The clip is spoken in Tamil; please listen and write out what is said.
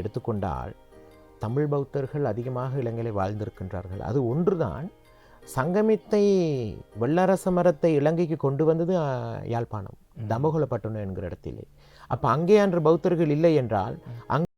எடுத்துக்கொண்டால் தமிழ் பௌத்தர்கள் அதிகமாக இலங்கையில் வாழ்ந்திருக்கின்றார்கள். அது ஒன்றுதான். சங்கமித்தை வெள்ளரச மரத்தை இலங்கைக்கு கொண்டு வந்தது யாழ்ப்பாணம் தமகுலப்பட்டணம் என்கிற இடத்திலே. அப்போ அங்கே அன்று பௌத்தர்கள் இல்லை என்றால் அங்கே